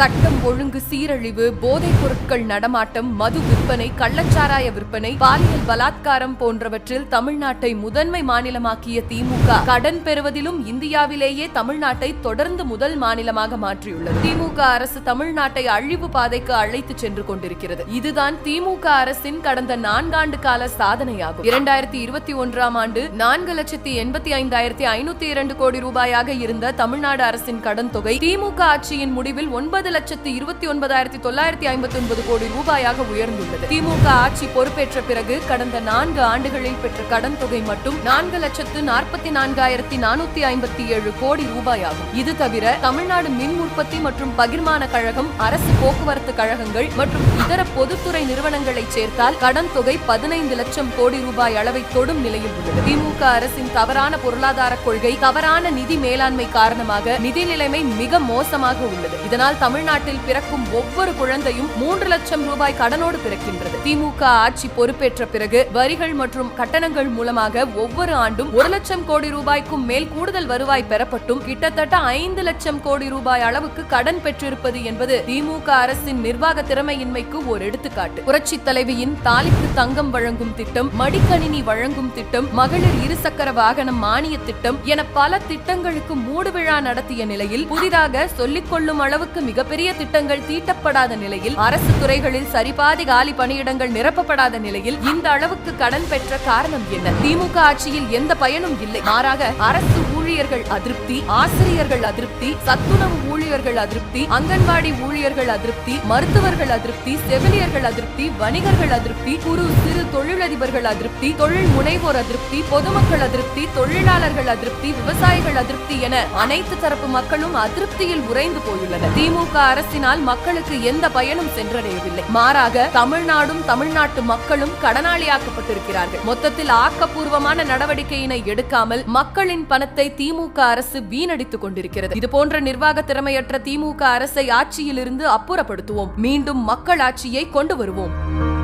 சட்டம் ஒழுங்கு சீரழிவு போதைப் பொருட்கள் நடமாட்டம் மது விற்பனை கள்ளச்சாராய விற்பனை பாலியல் பலாத்காரம் போன்றவற்றில் தமிழ்நாட்டை முதன்மை மாநிலமாக்கிய திமுக கடன் பெறுவதிலும் இந்தியாவிலேயே தமிழ்நாட்டை தொடர்ந்து முதல் மாநிலமாக மாற்றியுள்ளது. திமுக அரசு தமிழ்நாட்டை அழிவு பாதைக்கு அழைத்து சென்று கொண்டிருக்கிறது. இதுதான் திமுக அரசின் கடந்த நான்காண்டு கால சாதனையாகும். இரண்டாயிரத்தி இருபத்தி ஒன்றாம் ஆண்டு நான்கு லட்சத்தி எண்பத்தி ஐந்தாயிரத்தி ஐநூத்தி இரண்டு கோடி ரூபாயாக இருந்த தமிழ்நாடு அரசின் கடன் தொகை திமுக ஆட்சியின் முடிவில் ஒன்பது ஒன்பது லட்சத்து இருபத்தி ஒன்பதாயிரத்தி தொள்ளாயிரத்தி ஐம்பத்தி ஒன்பது கோடி ரூபாயாக உயர்ந்துள்ளது. திமுக ஆட்சி பொறுப்பேற்ற பிறகு கடந்த நான்கு ஆண்டுகளில் பெற்ற கடன் தொகை மட்டும் நான்கு லட்சத்து நாற்பத்தி நான்காயிரத்தி நானூத்தி ஐம்பத்தி ஏழு கோடி ரூபாயாகும். இது தவிர தமிழ்நாடு மின் உற்பத்தி மற்றும் பகிர்மான கழகம் அரசு போக்குவரத்து கழகங்கள் மற்றும் இதர பொதுத்துறை நிறுவனங்களை சேர்த்தால் கடன் தொகை பதினைந்து லட்சம் கோடி ரூபாய் அளவை தொடும் நிலையில் உள்ளது. திமுக அரசின் தவறான பொருளாதார கொள்கை தவறான நிதி மேலாண்மை காரணமாக நிதி நிலைமை மிக மோசமாக உள்ளது. இதனால் தமிழ் தமிழ்நாட்டில் பிறக்கும் ஒவ்வொரு குழந்தையும் மூன்று லட்சம் ரூபாய் கடனோடு பிறக்கின்றது. திமுக ஆட்சி பொறுப்பேற்ற பிறகு வரிகள் மற்றும் கட்டணங்கள் மூலமாக ஒவ்வொரு ஆண்டும் ஒரு லட்சம் கோடி ரூபாய்க்கும் மேல் கூடுதல் வருவாய் பெறப்பட்டும் கிட்டத்தட்ட ஐந்து லட்சம் கோடி ரூபாய் அளவுக்கு கடன் பெற்றிருப்பது என்பது திமுக அரசின் நிர்வாக திறமையின்மைக்கு ஒரு எடுத்துக்காட்டு. புரட்சி தலைவியின் தாலிக்கு தங்கம் வழங்கும் திட்டம் மடிக்கணினி வழங்கும் திட்டம் மகளிர் இருசக்கர வாகனம் மானிய திட்டம் என பல திட்டங்களுக்கு மூடு விழா நடத்திய நிலையில் புதிதாக சொல்லிக் கொள்ளும் அளவுக்கு மிகப்பெரிய திட்டங்கள் தீட்டப்படாத நிலையில் அரசு துறைகளில் சரிபாதி காலி பணியிடங்கள் நிரப்பப்படாத நிலையில் இந்த அளவுக்கு கடன் பெற்ற காரணம் என்ன? திமுக ஆட்சியில் எந்த பயனும் இல்லை. மாறாக அரசு ஊழியர்கள் அதிருப்தி ஆசிரியர்கள் அதிருப்தி சத்துணவு ஊழியர்கள் அதிருப்தி அங்கன்வாடி ஊழியர்கள் அதிருப்தி மருத்துவர்கள் அதிருப்தி செவிலியர்கள் அதிருப்தி வணிகர்கள் அதிருப்தி குறு சிறு தொழிலதிபர்கள் அதிருப்தி தொழில் முனைவோர் அதிருப்தி பொதுமக்கள் அதிருப்தி தொழிலாளர்கள் அதிருப்தி விவசாயிகள் அதிருப்தி என அனைத்து தரப்பு மக்களும் அதிருப்தியில் உறைந்து போயுள்ளனர். திமுக அரசினால் மக்களுக்கு எந்த பயனும் சென்றடையவில்லை. மாறாக தமிழ்நாடும் தமிழ்நாட்டு மக்களும் கடனாளியாக்கப்பட்டிருக்கிறார்கள். மொத்தத்தில் ஆக்கப்பூர்வமான நடவடிக்கையினை எடுக்காமல் மக்களின் பணத்தை திமுக அரசு வீணடித்துக் கொண்டிருக்கிறது. இதுபோன்ற நிர்வாக திறமையற்ற திமுக அரசை ஆட்சியிலிருந்து அப்புறப்படுத்துவோம். மீண்டும் மக்கள் ஆட்சியை கொண்டு வருவோம்.